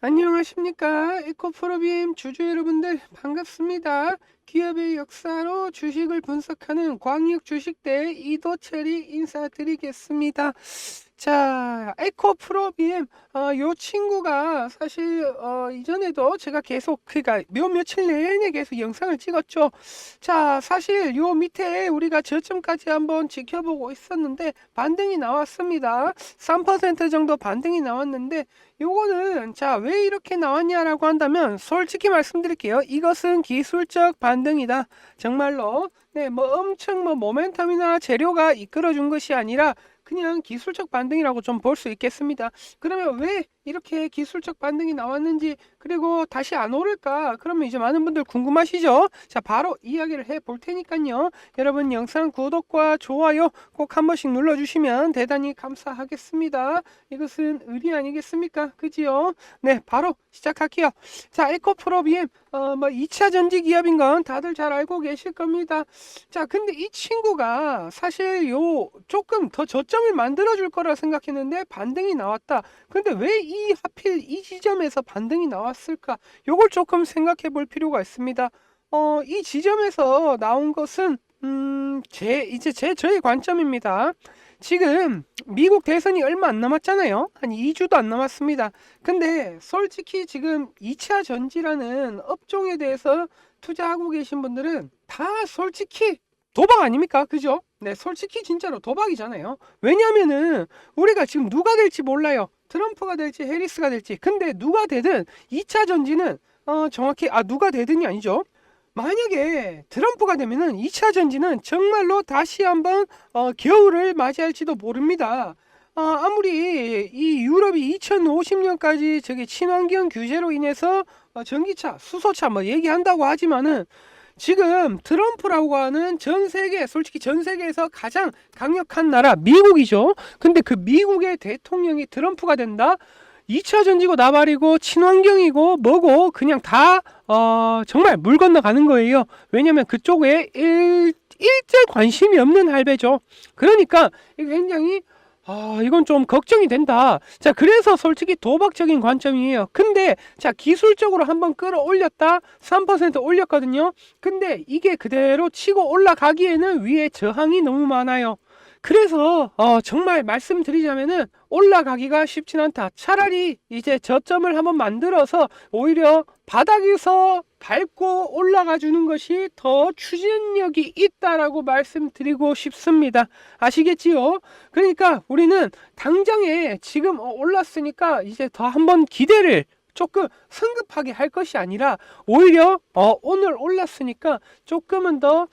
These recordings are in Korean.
안녕하십니까? 에코프로빔 주주 여러분들 반갑습니다 기업의 역사로 주식을 분석하는 광역 주식대 이도철이 인사드리겠습니다. 자 에코 프로빔 어, 요 친구가 사실 어, 이전에도 제가 계속 그니까 몇 며칠 내내 계속 영상을 찍었죠. 자 사실 요 밑에 우리가 저점까지 한번 지켜보고 있었는데 반등이 나왔습니다. 3% 정도 반등이 나왔는데 요거는 자 왜 이렇게 나왔냐라고 한다면 솔직히 말씀드릴게요. 이것은 기술적 반 등이다. 정말로 네 뭐 엄청 뭐 모멘텀이나 재료가 이끌어준 것이 아니라 그냥 기술적 반등이라고 좀 볼 수 있겠습니다. 그러면 왜 이렇게 기술적 반등이 나왔는지 그리고 다시 안 오를까? 그러면 이제 많은 분들 궁금하시죠? 자, 바로 이야기를 해 볼 테니까요. 여러분 영상 구독과 좋아요 꼭 한 번씩 눌러주시면 대단히 감사하겠습니다. 이것은 의리 아니겠습니까? 그지요? 네, 바로 시작할게요. 자, 에코프로비엠 어, 뭐 2차 전지 기업인 건 다들 잘 알고 계실 겁니다. 자, 근데 이 친구가 사실 요 조금 더 저점을 만들어 줄 거라 생각했는데 반등이 나왔다. 근데 왜이 하필 이 지점에서 반등이 나왔을까? 요걸 조금 생각해 볼 필요가 있습니다. 어, 이 지점에서 나온 것은 음, 제 이제 제 저의 관점입니다. 지금 미국 대선이 얼마 안 남았잖아요. 한 2주도 안 남았습니다. 근데 솔직히 지금 2차 전지라는 업종에 대해서 투자하고 계신 분들은 다 솔직히 도박 아닙니까? 그죠? 네, 솔직히 진짜로 도박이잖아요. 왜냐면은 우리가 지금 누가 될지 몰라요. 트럼프가 될지 해리스가 될지. 근데 누가 되든 2차 전지는 어, 정확히 아 누가 되든이 아니죠. 만약에 트럼프가 되면은 2차 전지는 정말로 다시 한번 어, 겨울을 맞이할지도 모릅니다. 어, 아무리 이 유럽이 2050년까지 저기 친환경 규제로 인해서 어, 전기차, 수소차 뭐 얘기한다고 하지만은 지금 트럼프라고 하는 전 세계, 솔직히 전 세계에서 가장 강력한 나라 미국이죠. 근데 그 미국의 대통령이 트럼프가 된다? 2차 전지고 나발이고 친환경이고 뭐고 그냥 다 어, 정말 물 건너가는 거예요. 왜냐면 그쪽에 일, 일제 관심이 없는 할배죠. 그러니까 굉장히 아, 이건 좀 걱정이 된다. 자, 그래서 솔직히 도박적인 관점이에요. 근데, 자, 기술적으로 한번 끌어올렸다? 3% 올렸거든요? 근데 이게 그대로 치고 올라가기에는 위에 저항이 너무 많아요. 그래서 어, 정말 말씀드리자면은 올라가기가 쉽진 않다. 차라리 이제 저점을 한번 만들어서 오히려 바닥에서 밟고 올라가 주는 것이 더 추진력이 있다라고 말씀드리고 싶습니다. 아시겠지요? 그러니까 우리는 당장에 지금 어, 올랐으니까 이제 더 한번 기대를 조금 성급하게 할 것이 아니라 오히려 어, 오늘 올랐으니까 조금은 더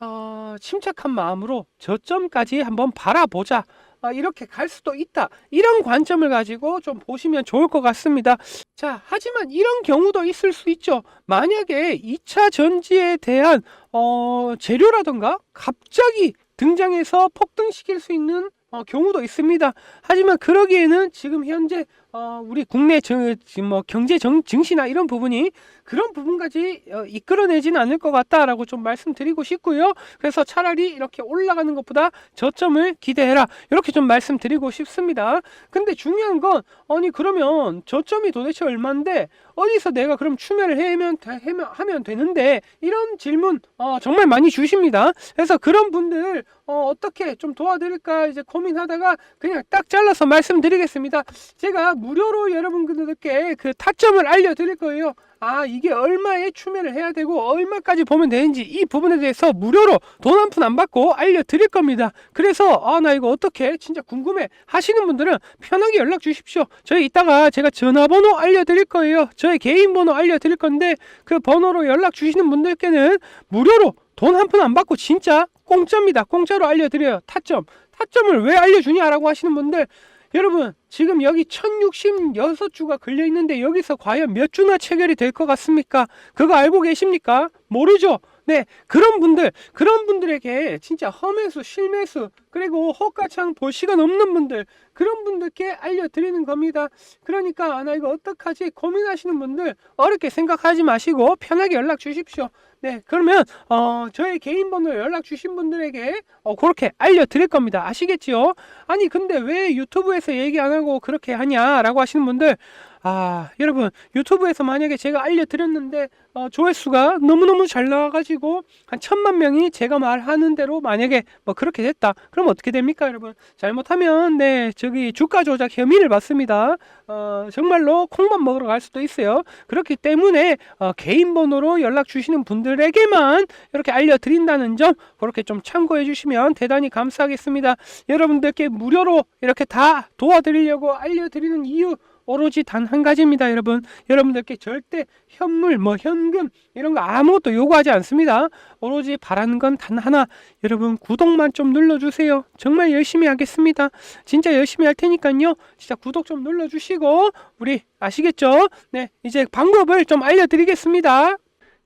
어, 침착한 마음으로 저점까지 한번 바라보자. 어, 이렇게 갈 수도 있다. 이런 관점을 가지고 좀 보시면 좋을 것 같습니다. 자, 하지만 이런 경우도 있을 수 있죠. 만약에 2차 전지에 대한 어, 재료라던가 갑자기 등장해서 폭등시킬 수 있는 어, 경우도 있습니다. 하지만 그러기에는 지금 현재 어, 우리 국내 정, 뭐 경제 정, 증시나 이런 부분이 그런 부분까지 어, 이끌어내지는 않을 것 같다라고 좀 말씀드리고 싶고요. 그래서 차라리 이렇게 올라가는 것보다 저점을 기대해라. 이렇게 좀 말씀드리고 싶습니다. 근데 중요한 건 아니 그러면 저점이 도대체 얼마인데 어디서 내가 그럼 추매를 해면, 해면 하면 되는데 이런 질문 어, 정말 많이 주십니다. 그래서 그런 분들 어, 어떻게 좀 도와드릴까 이제 고민하다가 그냥 딱 잘라서 말씀드리겠습니다. 제가 무료로 여러분들께 그 타점을 알려드릴 거예요. 아 이게 얼마에 추매를 해야 되고 얼마까지 보면 되는지 이 부분에 대해서 무료로 돈 한 푼 안 받고 알려드릴 겁니다. 그래서 아 나 이거 어떻게 진짜 궁금해 하시는 분들은 편하게 연락 주십시오. 저희 이따가 제가 전화번호 알려드릴 거예요. 저희 개인 번호 알려드릴 건데 그 번호로 연락 주시는 분들께는 무료로 돈 한 푼 안 받고 진짜 공짜입니다. 공짜로 알려드려요. 타점. 타점을 왜 알려주냐라고 하시는 분들 여러분 지금 여기 1066주가 걸려 있는데 여기서 과연 몇 주나 체결이 될 것 같습니까? 그거 알고 계십니까? 모르죠? 네, 그런 분들, 그런 분들에게 진짜 험해수, 실매수, 그리고 호가창 볼 시간 없는 분들, 그런 분들께 알려드리는 겁니다. 그러니까, 아, 나 이거 어떡하지? 고민하시는 분들, 어렵게 생각하지 마시고, 편하게 연락 주십시오. 네, 그러면, 어, 저의 개인 번호 연락 주신 분들에게, 어, 그렇게 알려드릴 겁니다. 아시겠지요? 아니, 근데 왜 유튜브에서 얘기 안 하고 그렇게 하냐라고 하시는 분들, 아, 여러분, 유튜브에서 만약에 제가 알려드렸는데, 어, 조회수가 너무너무 잘 나와가지고, 한 천만 명이 제가 말하는 대로 만약에 뭐 그렇게 됐다. 그럼 어떻게 됩니까, 여러분? 잘못하면, 네, 저기 주가 조작 혐의를 받습니다. 어, 정말로 콩만 먹으러 갈 수도 있어요. 그렇기 때문에, 어, 개인 번호로 연락 주시는 분들에게만 이렇게 알려드린다는 점, 그렇게 좀 참고해 주시면 대단히 감사하겠습니다. 여러분들께 무료로 이렇게 다 도와드리려고 알려드리는 이유, 오로지 단 한 가지입니다, 여러분. 여러분들께 절대 현물, 뭐 현금 이런 거 아무것도 요구하지 않습니다. 오로지 바라는 건 단 하나. 여러분 구독만 좀 눌러주세요. 정말 열심히 하겠습니다. 진짜 열심히 할 테니까요. 진짜 구독 좀 눌러주시고 우리 아시겠죠? 네, 이제 방법을 좀 알려드리겠습니다.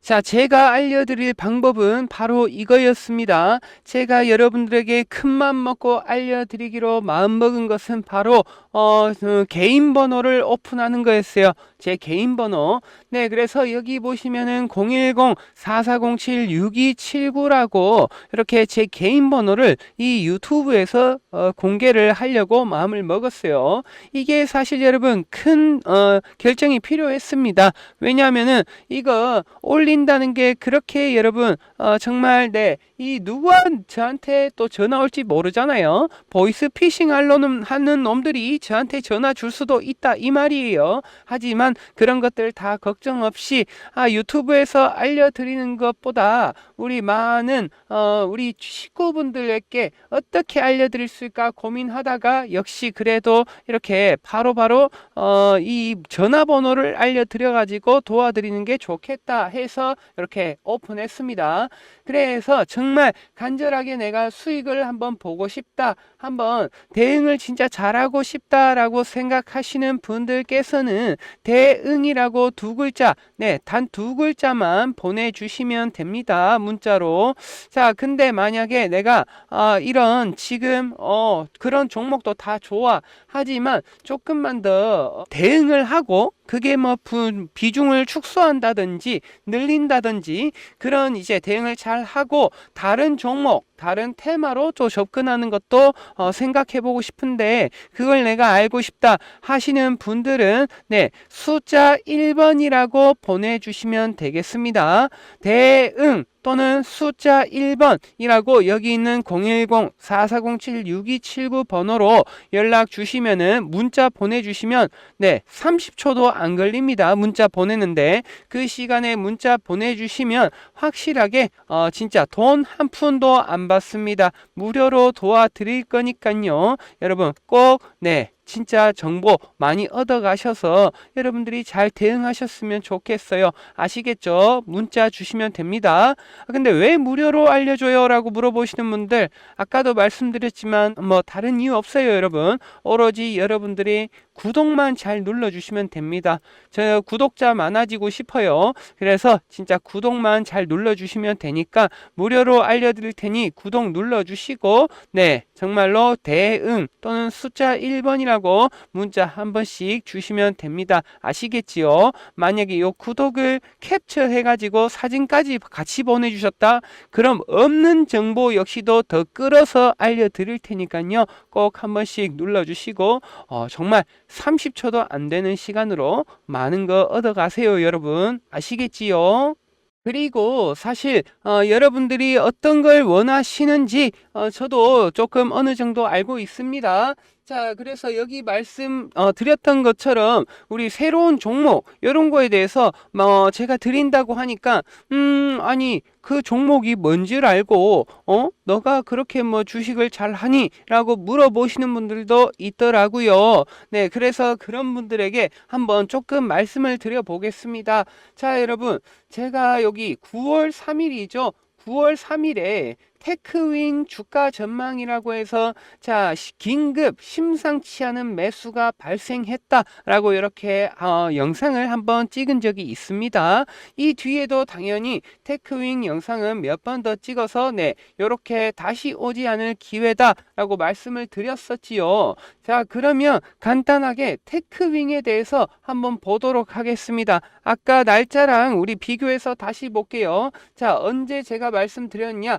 자, 제가 알려드릴 방법은 바로 이거였습니다. 제가 여러분들에게 큰맘 먹고 알려드리기로 마음먹은 것은 바로 어, 그 개인 번호를 오픈하는 거였어요. 제 개인 번호. 네, 그래서 여기 보시면은 010-4407-6279라고 이렇게 제 개인 번호를 이 유튜브에서 어, 공개를 하려고 마음을 먹었어요. 이게 사실 여러분 큰 어, 결정이 필요했습니다. 왜냐하면은 이거 올 린다는 게 그렇게 여러분 어, 정말 네 이 누가 저한테 또 전화 올지 모르잖아요. 보이스 피싱 하려는 하는 놈들이 저한테 전화 줄 수도 있다 이 말이에요. 하지만 그런 것들 다 걱정 없이 아 유튜브에서 알려드리는 것보다 우리 많은 어, 우리 식구분들에게 어떻게 알려드릴 수 있을까 고민하다가 역시 그래도 이렇게 바로바로 어, 이 전화번호를 알려드려 가지고 도와드리는 게 좋겠다 해서 이렇게 오픈했습니다. 그래서 정말 간절하게 내가 수익을 한번 보고 싶다 한번 대응을 진짜 잘하고 싶다라고 생각하시는 분들께서는 대응이라고 두 글자, 네, 단 두 글자만 보내주시면 됩니다. 문자로. 자, 근데 만약에 내가 아, 이런 지금 어, 그런 종목도 다 좋아. 하지만 조금만 더 대응을 하고 그게 뭐 분, 비중을 축소한다든지 늘린다든지 그런 이제 대응을 잘 하고 다른 종목 다른 테마로 또 접근하는 것도 어, 생각해 보고 싶은데 그걸 내가 알고 싶다 하시는 분들은 네 숫자 1번이라고 보내주시면 되겠습니다. 대응 또는 숫자 1번이라고 여기 있는 010-4407-6279 번호로 연락 주시면은 문자 보내주시면 네 30초도 안 걸립니다. 문자 보내는데 그 시간에 문자 보내주시면 확실하게 어, 진짜 돈 한 푼도 안 받습니다. 무료로 도와드릴 거니까요. 여러분 꼭 네 진짜 정보 많이 얻어 가셔서 여러분들이 잘 대응하셨으면 좋겠어요. 아시겠죠? 문자 주시면 됩니다. 아, 근데 왜 무료로 알려줘요? 라고 물어보시는 분들, 아까도 말씀드렸지만, 뭐, 다른 이유 없어요, 여러분. 오로지 여러분들이 구독만 잘 눌러주시면 됩니다. 저 구독자 많아지고 싶어요. 그래서 진짜 구독만 잘 눌러주시면 되니까 무료로 알려드릴 테니 구독 눌러주시고, 네, 정말로 대응 또는 숫자 1번이라고 문자 한 번씩 주시면 됩니다. 아시겠지요? 만약에 이 구독을 캡처해 가지고 사진까지 같이 보내주셨다. 그럼 없는 정보 역시도 더 끌어서 알려드릴 테니까요. 꼭 한 번씩 눌러주시고 어, 정말 30초도 안 되는 시간으로 많은 거 얻어 가세요, 여러분. 아시겠지요? 그리고 사실 어, 여러분들이 어떤 걸 원하시는지 어, 저도 조금 어느 정도 알고 있습니다. 자, 그래서 여기 말씀 어, 드렸던 것처럼 우리 새로운 종목 이런 거에 대해서 뭐 제가 드린다고 하니까 음 아니 그 종목이 뭔지를 알고 어 너가 그렇게 뭐 주식을 잘 하니라고 물어보시는 분들도 있더라고요. 네, 그래서 그런 분들에게 한번 조금 말씀을 드려 보겠습니다. 자, 여러분 제가 여기 9월 3일이죠. 9월 3일에 테크윈 주가 전망이라고 해서 자 긴급 심상치 않은 매수가 발생했다라고 이렇게 어, 영상을 한번 찍은 적이 있습니다. 이 뒤에도 당연히 테크윈 영상은 몇 번 더 찍어서 네 이렇게 다시 오지 않을 기회다라고 말씀을 드렸었지요. 자 그러면 간단하게 테크윙에 대해서 한번 보도록 하겠습니다. 아까 날짜랑 우리 비교해서 다시 볼게요. 자 언제 제가 말씀드렸냐?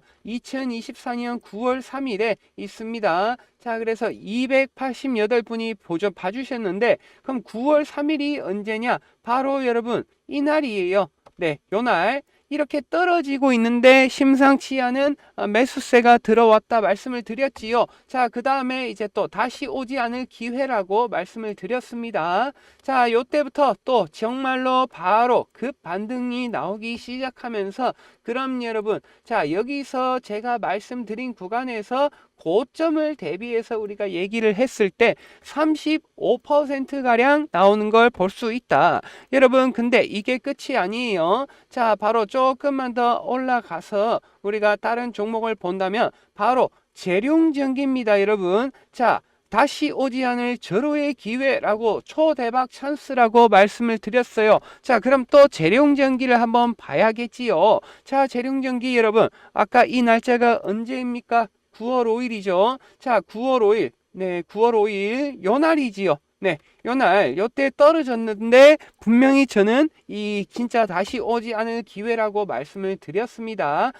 2024년 9월 3일에 있습니다. 자, 그래서 288분이 보조 봐주셨는데, 그럼 9월 3일이 언제냐? 바로 여러분, 이날이에요. 네, 요날. 이렇게 떨어지고 있는데 심상치 않은 어, 매수세가 들어왔다 말씀을 드렸지요. 자, 그 다음에 이제 또 다시 오지 않을 기회라고 말씀을 드렸습니다. 자, 요때부터 또 정말로 바로 급 반등이 나오기 시작하면서 그럼 여러분, 자, 여기서 제가 말씀드린 구간에서 고점을 대비해서 우리가 얘기를 했을 때 35%가량 나오는 걸 볼 수 있다. 여러분, 근데 이게 끝이 아니에요. 자, 바로 조금만 더 올라가서 우리가 다른 종목을 본다면 바로 재룡전기입니다, 여러분. 자, 다시 오지 않을 절호의 기회라고 초대박 찬스라고 말씀을 드렸어요. 자, 그럼 또 재룡전기를 한번 봐야겠지요. 자, 재룡전기 여러분, 아까 이 날짜가 언제입니까? 9월 5일이죠. 자, 9월 5일. 네, 9월 5일 요 날이지요. 네, 요날 요때 떨어졌는데 분명히 저는 이 진짜 다시 오지 않을 기회라고 말씀을 드렸습니다.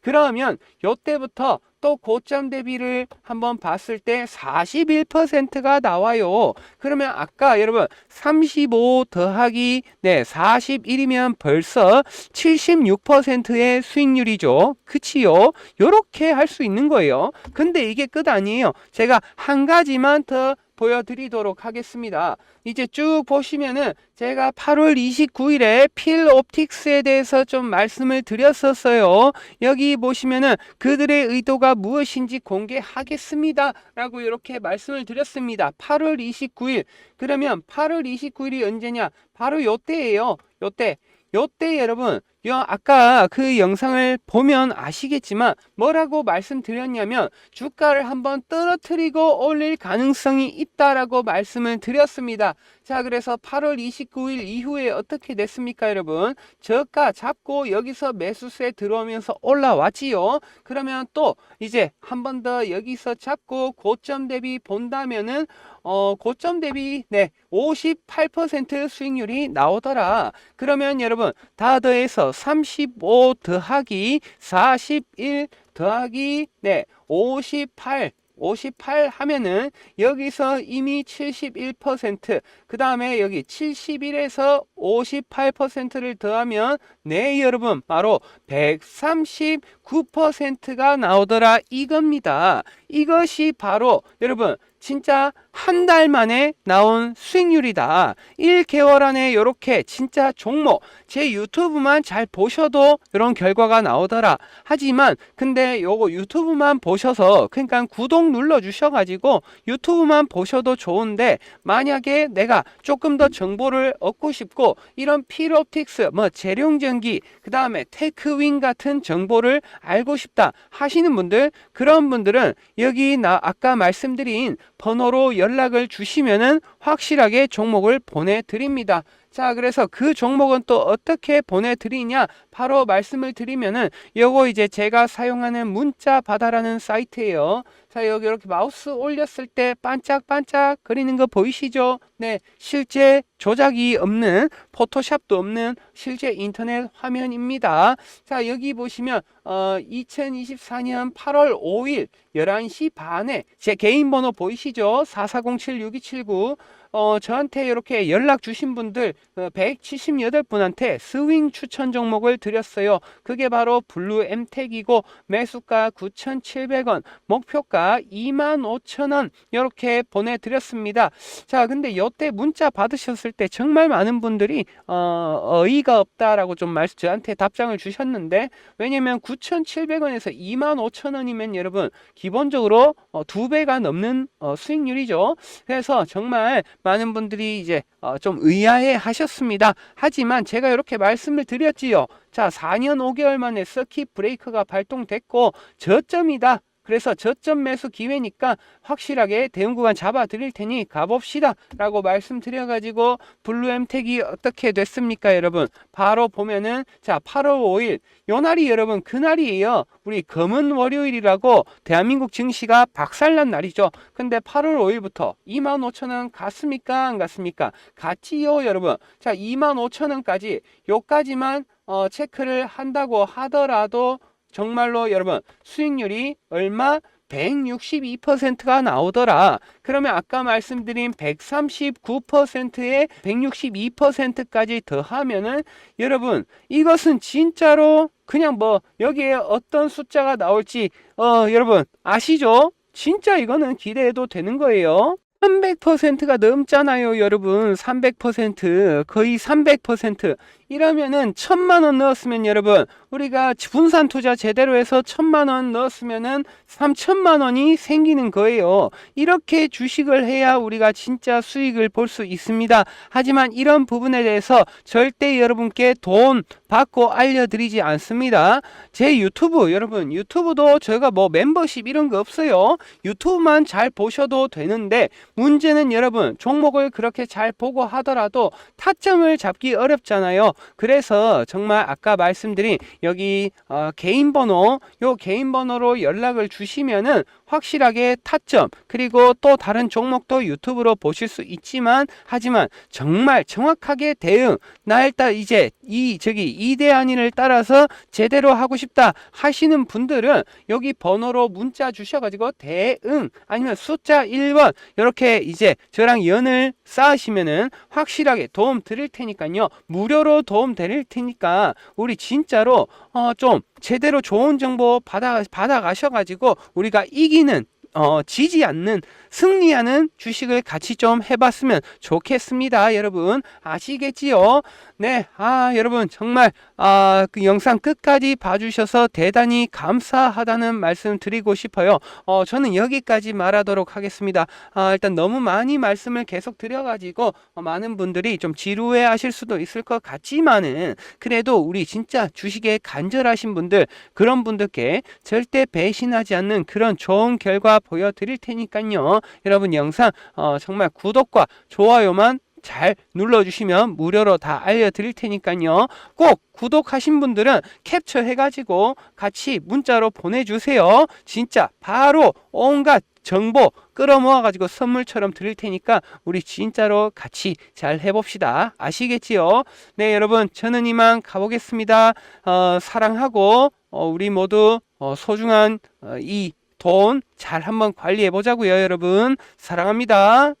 그러면 요때부터 또 고점 대비를 한번 봤을 때 41%가 나와요. 그러면 아까 여러분 35 더하기 네 41이면 벌써 76%의 수익률이죠. 그치요? 요렇게 할 수 있는 거예요. 근데 이게 끝 아니에요. 제가 한 가지만 더 보여드리도록 하겠습니다. 이제 쭉 보시면은 제가 8월 29일에 필 옵틱스에 대해서 좀 말씀을 드렸었어요. 여기 보시면은 그들의 의도가 무엇인지 공개하겠습니다. 라고 이렇게 말씀을 드렸습니다. 8월 29일. 그러면 8월 29일이 언제냐? 바로 요때예요. 요때. 요때 여러분 요 아까 그 영상을 보면 아시겠지만 뭐라고 말씀드렸냐면 주가를 한번 떨어뜨리고 올릴 가능성이 있다라고 말씀을 드렸습니다. 자 그래서 8월 29일 이후에 어떻게 됐습니까 여러분? 저가 잡고 여기서 매수세 들어오면서 올라왔지요. 그러면 또 이제 한 번 더 여기서 잡고 고점 대비 본다면은 어 고점 대비 네 58% 수익률이 나오더라. 그러면 여러분 다 더해서 35 더하기 41 더하기 네58 58 하면은 여기서 이미 71%, 그 다음에 여기 71에서 58%를 더하면 네 여러분 바로 139%가 나오더라 이겁니다. 이것이 바로 여러분 진짜 한 달 만에 나온 수익률이다. 1개월 안에 이렇게 진짜 종목 제 유튜브만 잘 보셔도 이런 결과가 나오더라. 하지만 근데 요거 유튜브만 보셔서 그러니까 구독 눌러 주셔 가지고 유튜브만 보셔도 좋은데 만약에 내가 조금 더 정보를 얻고 싶고 이런 필옵틱스 뭐 재룡전기 그다음에 테크윈 같은 정보를 알고 싶다 하시는 분들 그런 분들은 여기 나 아까 말씀드린 번호로 연락을 주시면은 확실하게 종목을 보내드립니다. 자, 그래서 그 종목은 또 어떻게 보내드리냐? 바로 말씀을 드리면은 요거 이제 제가 사용하는 문자 바다라는 사이트예요. 자, 여기 이렇게 마우스 올렸을 때 반짝반짝 거리는 거 보이시죠? 네, 실제 조작이 없는 포토샵도 없는 실제 인터넷 화면입니다. 자, 여기 보시면 어, 2024년 8월 5일 11시 반에 제 개인 번호 보이시죠? 44076279 어, 저한테 이렇게 연락 주신 분들 어, 178분한테 스윙 추천 종목을 드렸어요. 그게 바로 블루 엠텍이고 매수가 9,700원, 목표가 25,000원 이렇게 보내드렸습니다. 자, 근데 여태 문자 받으셨을 때 정말 많은 분들이 어, 어이가 없다라고 좀 말씀 저한테 답장을 주셨는데 왜냐면 9,700원에서 25,000원이면 여러분 기본적으로 어, 두 배가 넘는 어, 수익률이죠. 그래서 정말 많은 분들이 이제 어, 좀 의아해 하셨습니다. 하지만 제가 이렇게 말씀을 드렸지요. 자, 4년 5개월 만에 서킷 브레이크가 발동됐고 저점이다. 그래서 저점 매수 기회니까 확실하게 대응 구간 잡아 드릴 테니 가봅시다 라고 말씀드려 가지고 블루엠텍이 어떻게 됐습니까 여러분? 바로 보면은 자 8월 5일. 요 날이 여러분 그날이에요. 우리 검은 월요일이라고 대한민국 증시가 박살난 날이죠. 근데 8월 5일부터 25,000원 갔습니까 안 갔습니까? 갔지요 여러분. 자 25,000원까지 요까지만 어, 체크를 한다고 하더라도 정말로 여러분 수익률이 얼마 162%가 나오더라. 그러면 아까 말씀드린 139%에 162%까지 더하면은 여러분 이것은 진짜로 그냥 뭐 여기에 어떤 숫자가 나올지 어 여러분 아시죠? 진짜 이거는 기대해도 되는 거예요. 300%가 넘잖아요, 여러분. 300% 거의 300% 이러면은 천만 원 넣었으면 여러분 우리가 분산 투자 제대로 해서 천만 원 넣었으면은 3천만 원이 생기는 거예요. 이렇게 주식을 해야 우리가 진짜 수익을 볼 수 있습니다. 하지만 이런 부분에 대해서 절대 여러분께 돈 받고 알려드리지 않습니다. 제 유튜브 여러분 유튜브도 저희가 뭐 멤버십 이런 거 없어요. 유튜브만 잘 보셔도 되는데 문제는 여러분 종목을 그렇게 잘 보고 하더라도 타점을 잡기 어렵잖아요. 그래서 정말 아까 말씀드린 여기 어, 개인 번호 요 개인 번호로 연락을 주시면은 확실하게 타점 그리고 또 다른 종목도 유튜브로 보실 수 있지만 하지만 정말 정확하게 대응 나 일단 이제 이 저기 이대한인을 따라서 제대로 하고 싶다 하시는 분들은 여기 번호로 문자 주셔가지고 대응 아니면 숫자 1번 이렇게 이제 저랑 연을 쌓으시면은 확실하게 도움 드릴 테니까요. 무료로 도움 드릴 테니까 우리 진짜로 어 좀 제대로 좋은 정보 받아 받아 가셔가지고 우리가 이기는 어 지지 않는 승리하는 주식을 같이 좀 해봤으면 좋겠습니다, 여러분 아시겠지요? 네, 아 여러분 정말 아 그 영상 끝까지 봐주셔서 대단히 감사하다는 말씀 드리고 싶어요. 어 저는 여기까지 말하도록 하겠습니다. 아 일단 너무 많이 말씀을 계속 드려가지고 어, 많은 분들이 좀 지루해 하실 수도 있을 것 같지만은 그래도 우리 진짜 주식에 간절하신 분들 그런 분들께 절대 배신하지 않는 그런 좋은 결과 보여드릴 테니까요. 여러분 영상 어, 정말 구독과 좋아요만 잘 눌러주시면 무료로 다 알려드릴 테니까요. 꼭 구독하신 분들은 캡처해가지고 같이 문자로 보내주세요. 진짜 바로 온갖 정보 끌어모아가지고 선물처럼 드릴 테니까 우리 진짜로 같이 잘 해봅시다. 아시겠지요? 네, 여러분 저는 이만 가보겠습니다. 어, 사랑하고 어, 우리 모두 어, 소중한 어, 이돈 잘 한번 관리해 보자고요, 여러분. 사랑합니다.